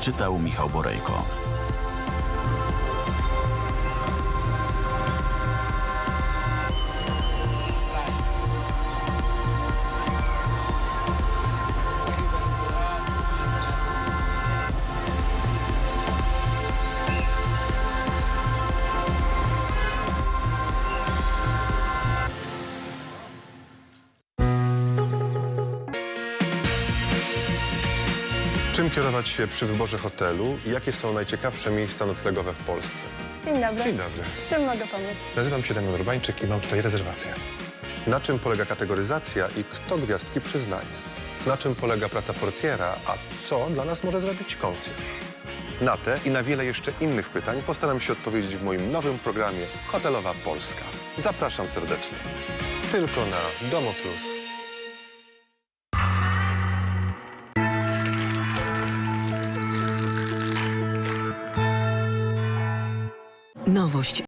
czytał Michał Borejko. Czym kierować się przy wyborze hotelu i jakie są najciekawsze miejsca noclegowe w Polsce? Dzień dobry. Dzień dobry. Czym mogę pomóc? Nazywam się Damian Urbańczyk i mam tutaj rezerwację. Na czym polega kategoryzacja i kto gwiazdki przyznaje? Na czym polega praca portiera, a co dla nas może zrobić konsjerz? Na te i na wiele jeszcze innych pytań postaram się odpowiedzieć w moim nowym programie Hotelowa Polska. Zapraszam serdecznie. Tylko na Domo Plus. Nowość